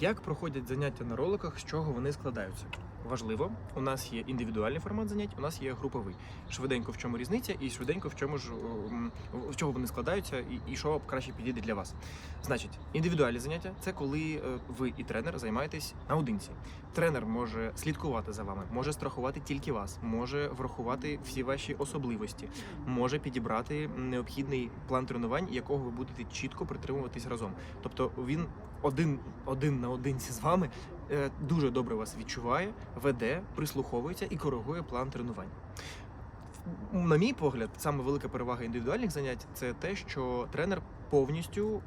Як проходять заняття на роликах, з чого вони складаються? Важливо, у нас є індивідуальний формат занять, у нас є груповий. Швиденько в чому різниця, і швиденько в чому ж в чого вони складаються, і, і що краще підійде для вас. Значить, індивідуальні заняття це коли е, ви і тренер займаєтесь наодинці. Тренер може слідкувати за вами, може страхувати тільки вас, може врахувати всі ваші особливості, може підібрати необхідний план тренувань, якого ви будете чітко притримуватись разом. Тобто він один, один на одинці з вами дуже добре вас відчуває, веде, прислуховується і коригує план тренувань. На мій погляд, саме велика перевага індивідуальних занять це те, що тренер повністю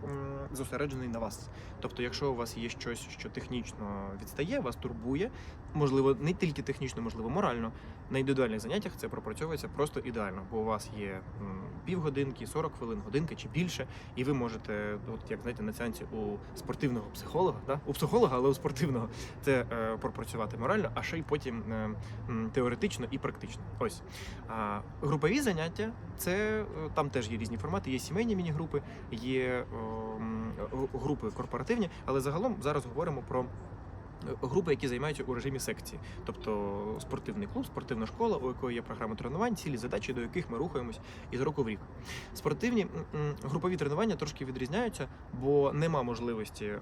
зосереджений на вас. Тобто, якщо у вас є щось, що технічно відстає, вас турбує, можливо, не тільки технічно, можливо, морально. На індивідуальних заняттях це пропрацьовується просто ідеально, бо у вас є півгодинки, 40 хвилин, годинка чи більше, і ви можете, от як знаєте, на сеансі у спортивного психолога, да? у психолога, але у спортивного це е, пропрацювати морально, а ще й потім е, теоретично і практично. Ось а, групові заняття це е, там теж є різні формати. Є сімейні міні-групи, є м, г- групи корпоративні, але загалом зараз говоримо про. Е, Групи, які займаються у режимі секції, тобто спортивний клуб, спортивна школа, у якої є програма тренувань, цілі задачі, до яких ми рухаємось із року в рік. Спортивні групові тренування трошки відрізняються, бо нема можливості е,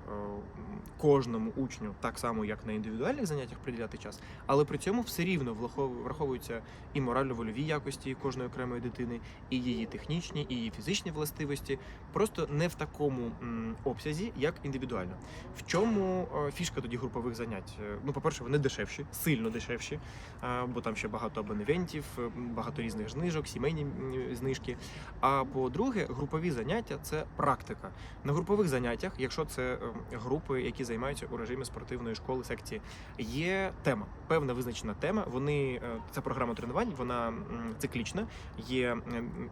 кожному учню, так само як на індивідуальних заняттях, приділяти час, але при цьому все рівно враховуються і морально-вольові якості кожної окремої дитини, і її технічні, і її фізичні властивості, просто не в такому обсязі, як індивідуально. В чому е, фішка тоді групових занять? Е, Ну, по-перше, вони дешевші, сильно дешевші, е, бо там ще багато абонементів, е, багато різних знижок, сімейні знижки. А по-друге, групові заняття це практика. На групових заняттях, якщо це групи, які займаються у режимі спортивної школи, секції, є тема, певна визначена тема. Вони це програма тренувань, вона циклічна. Є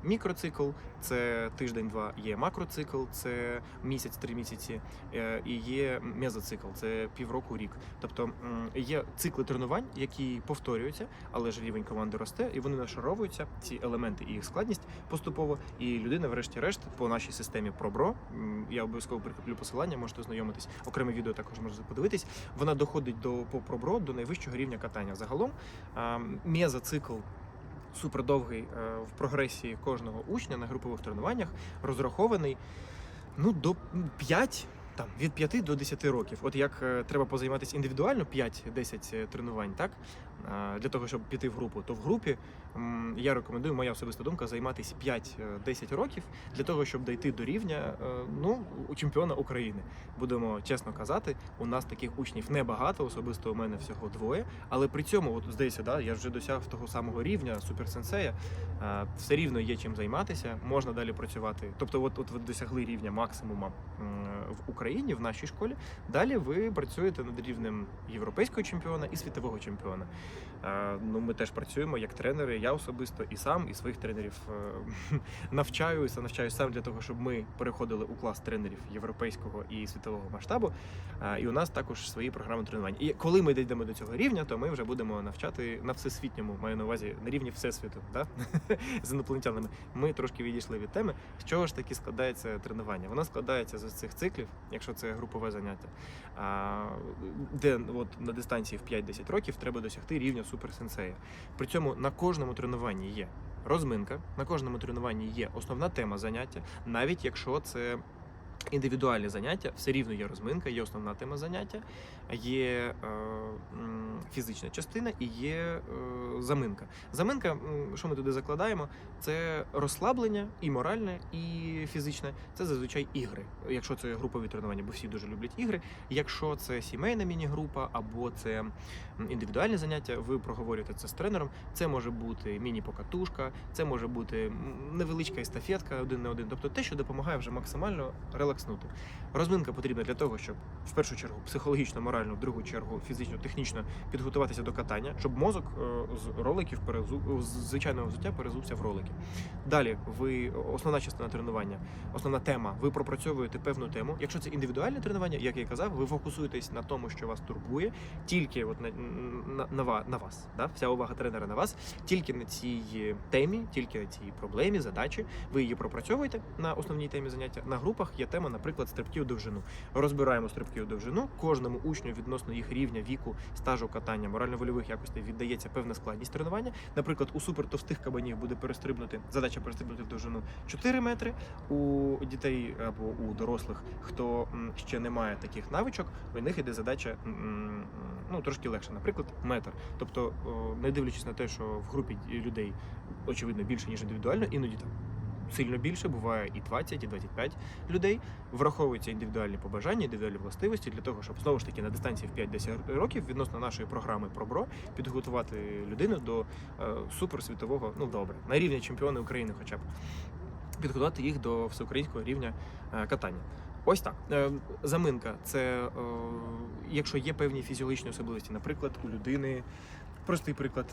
мікроцикл, це тиждень-два, є макроцикл, це місяць-три місяці, і є мезоцикл, це півроку рік. Тобто є цикли тренувань, які повторюються, але ж рівень команди росте, і вони нашаровуються, ці елементи і їх складність поступово. І людина, врешті-решт, по нашій системі м, я обов'язково прикріплю посилання, можете ознайомитись. Окреме відео також можете подивитись. Вона доходить до по ProBro, до найвищого рівня катання. Загалом мезоцикл супердовгий е, в прогресії кожного учня на групових тренуваннях розрахований ну, до 5, там, від 5 до 10 років. От як е, треба позайматися індивідуально 5-10 тренувань, так? А, Для того, щоб піти в групу, то в групі я рекомендую, моя особиста думка, займатися 5-10 років для того, щоб дійти до рівня е, ну, чемпіона України. Будемо чесно казати, у нас таких учнів небагато, особисто у мене всього двоє. Але при цьому, от здається, да, я вже досяг того самого рівня суперсенсея. Все рівно є чим займатися, можна далі працювати. Тобто, от, от ви досягли рівня максимума в Україні, в нашій школі. Далі ви працюєте над рівнем європейського чемпіона і світового чемпіона. Е, Ну, ми теж працюємо як тренери. Я особисто і сам, і своїх тренерів е, навчаюся, навчаюся сам для того, щоб ми переходили у клас тренерів європейського і світового масштабу. Е, І у нас також свої програми тренувань. І коли ми дійдемо до цього рівня, то ми вже будемо навчати на всесвітньому, маю на увазі на рівні всесвіту, да? з інопланетянами. Ми трошки відійшли від теми. З чого ж таки складається тренування? Воно складається з цих циклів, якщо це групове заняття, де от на дистанції в 5-10 років треба досягти рівня суперсенсея. При цьому на кожному тренуванні є розминка, на кожному тренуванні є основна тема заняття, навіть якщо це. Індивідуальні заняття, все рівно є розминка, є основна тема заняття, є е, фізична частина і є е, заминка. Заминка, що ми туди закладаємо, це розслаблення і моральне, і фізичне. Це зазвичай ігри. Якщо це групові тренування, бо всі дуже люблять ігри. Якщо це сімейна міні-група або це індивідуальні заняття, ви проговорюєте це з тренером. Це може бути міні-покатушка, це може бути невеличка естафетка один на один. Тобто те, що допомагає вже максимально релакснути. Розминка потрібна для того, щоб в першу чергу психологічно, морально, в другу чергу фізично, технічно підготуватися до катання, щоб мозок е, з роликів перезу... з звичайного взуття перезувся в ролики. Далі ви основна частина тренування, основна тема. Ви пропрацьовуєте певну тему. Якщо це індивідуальне тренування, як я і казав, ви фокусуєтесь на тому, що вас турбує, тільки от на, на, на, на вас. Да? Вся увага тренера на вас, тільки на цій темі, тільки на цій проблемі, задачі. Ви її пропрацьовуєте на основній темі заняття. На групах є тема. наприклад, стрибки у довжину. Розбираємо стрибки у довжину. Кожному учню відносно їх рівня, віку, стажу катання, морально-вольових якостей віддається певна складність тренування. Наприклад, у супертовстих кабанів буде перестрибнути задача перестрибнути в довжину 4 метри. У дітей або у дорослих, хто ще не має таких навичок, у них іде задача ну трошки легше, наприклад, метр. Тобто, не дивлячись на те, що в групі людей очевидно більше ніж індивідуально, іноді там. Сильно більше буває і 20, і 25 людей. Враховуються індивідуальні побажання, індивідуальні властивості для того, щоб знову ж таки на дистанції в 5-10 років відносно нашої програми ProBro підготувати людину до е, суперсвітового, ну добре, на рівні чемпіони України, хоча б підготувати їх до всеукраїнського рівня е, катання. Ось так. Е, Заминка це е, якщо є певні фізіологічні особливості, наприклад, у людини. Простий приклад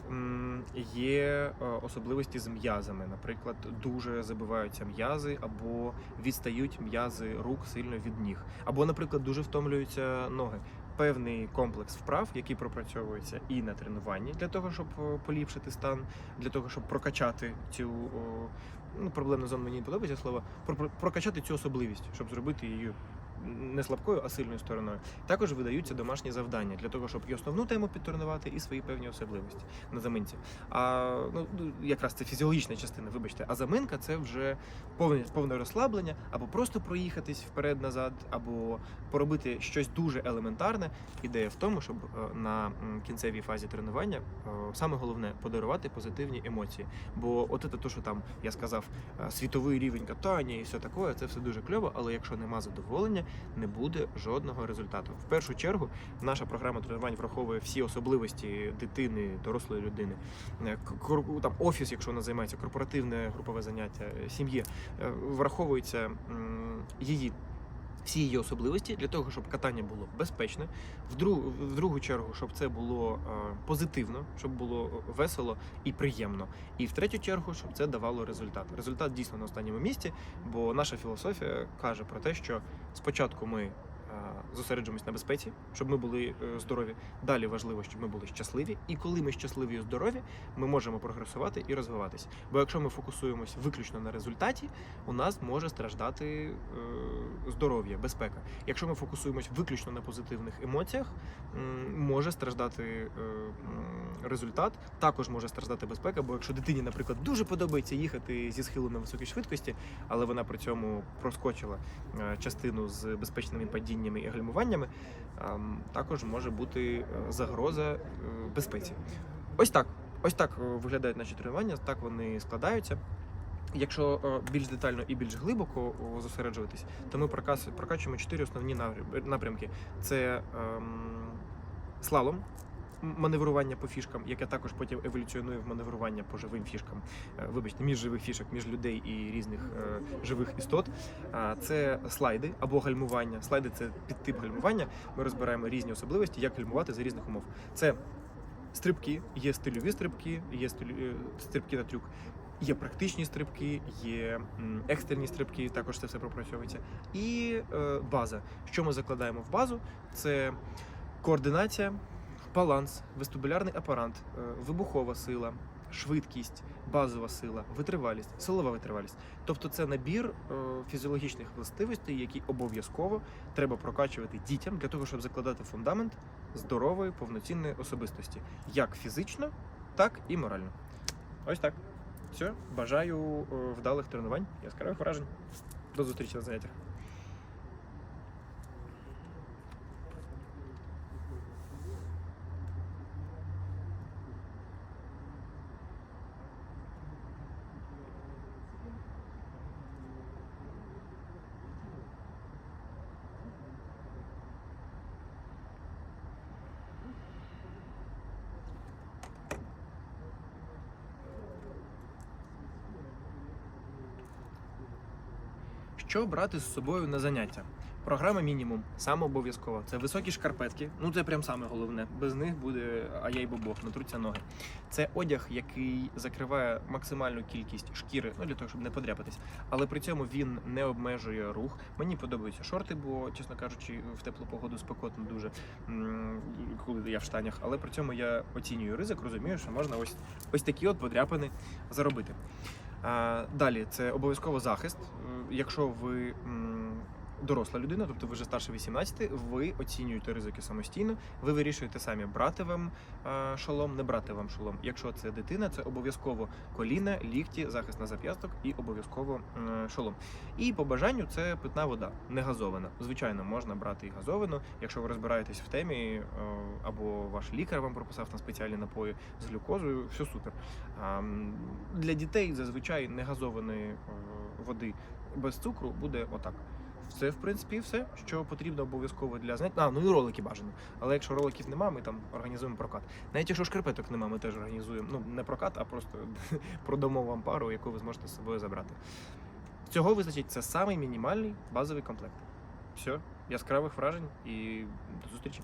є е, особливості з м'язами. Наприклад, дуже забиваються м'язи або відстають м'язи рук сильно від ніг, або, наприклад, дуже втомлюються ноги. Певний комплекс вправ, які пропрацьовуються і на тренуванні для того, щоб е, поліпшити стан, для того, щоб прокачати цю ну, проблемну зону мені подобається слово, про- про- прокачати цю особливість, щоб зробити її не слабкою, а сильною стороною. Також видаються домашні завдання для того, щоб і основну тему підтренувати, і свої певні особливості на заминці. А ну ну, якраз це фізіологічна частина, вибачте. А заминка це вже повне повне розслаблення, або просто проїхатись вперед-назад, або поробити щось дуже елементарне. Ідея в тому, щоб е, на кінцевій фазі тренування е, саме головне подарувати позитивні емоції. Бо от це те, що там я сказав, е, світовий рівень катання і все таке, це все дуже кльово, але якщо нема задоволення, не буде жодного результату. В першу чергу наша програма тренувань враховує всі особливості дитини, дорослої людини, Е, там офіс, якщо вона займається, корпоративне групове заняття, е, сім'ї, Е, враховується її. Всі її особливості для того, щоб катання було безпечне, в другу, в другу чергу, щоб це було е, позитивно, щоб було весело і приємно. І в третю чергу, щоб це давало результат. Результат дійсно на останньому місці, бо наша філософія каже про те, що спочатку ми е, зосереджуємось на безпеці, щоб ми були е, здорові. Далі важливо, щоб ми були щасливі. І коли ми щасливі і здорові, ми можемо прогресувати і розвиватись. Бо якщо ми фокусуємось виключно на результаті, у нас може страждати е, здоров'я, безпека. Якщо ми фокусуємось виключно на позитивних емоціях, може страждати е, результат, також може страждати безпека. Бо якщо дитині, наприклад, дуже подобається їхати зі схилу на високій швидкості, але вона при цьому проскочила е, частину з безпечними падіннями і гальмуваннями, ем, також може бути е, загроза е, безпеці. Ось так. Ось так е, виглядають наші тренування, так вони складаються. Якщо більш детально і більш глибоко зосереджуватись, то ми прокачуємо чотири основні напрямки: це ем, слалом, маневрування по фішкам, яке також потім еволюціонує в маневрування по живим фішкам. Е, Вибачте, між живих фішок, між людей і різних е, живих істот. Це слайди або гальмування. Слайди це підтип гальмування. Ми розбираємо різні особливості, як гальмувати за різних умов. Це стрибки, є стильові стрибки, є е, стрибки на трюк. Є практичні стрибки, є м, екстерні стрибки, також це все пропрацьовується. І е, база. Що ми закладаємо в базу? Це координація, баланс, вестибулярний апарат, е, вибухова сила, швидкість, базова сила, витривалість, силова витривалість. Тобто це набір е, фізіологічних властивостей, які обов'язково треба прокачувати дітям для того, щоб закладати фундамент здорової повноцінної особистості, як фізично, так і морально. Ось так. Все, бажаю е, вдалих тренувань, яскравих вражень. До зустрічі на заняттях. Що брати з собою на заняття? Програма мінімум, саме обов'язково. Це високі шкарпетки. Ну це прям саме головне. Без них буде а я бобох, натруться ноги. Це одяг, який закриває максимальну кількість шкіри, ну для того, щоб не подряпатись. Але при цьому він не обмежує рух. Мені подобаються шорти, бо, чесно кажучи, в теплу погоду спекотно дуже, коли я в штанях. Але при цьому я оцінюю ризик, розумію, що можна ось ось такі от подряпини заробити. Далі це обов'язково захист. Е, Якщо ви доросла людина, тобто ви вже старше 18, ви оцінюєте ризики самостійно, ви вирішуєте самі брати вам е, шолом, не брати вам шолом. Якщо це дитина, це обов'язково коліна, лікті, захист на зап'ясток і обов'язково е, шолом. І по бажанню це питна вода, не газована. Звичайно, можна брати і газовану, якщо ви розбираєтесь в темі, е, або ваш лікар вам прописав на спеціальні напої з глюкозою, все супер. Для дітей зазвичай негазованої е, води без цукру буде отак. Це, в принципі, все, що потрібно обов'язково для знань. А, ну і ролики бажано. Але якщо роликів нема, ми там організуємо прокат. Навіть якщо шкарпеток нема, ми теж організуємо. Ну, не прокат, а просто продамо вам пару, яку ви зможете з собою забрати. Цього визначить це самий мінімальний базовий комплект. Все, яскравих вражень і до зустрічі.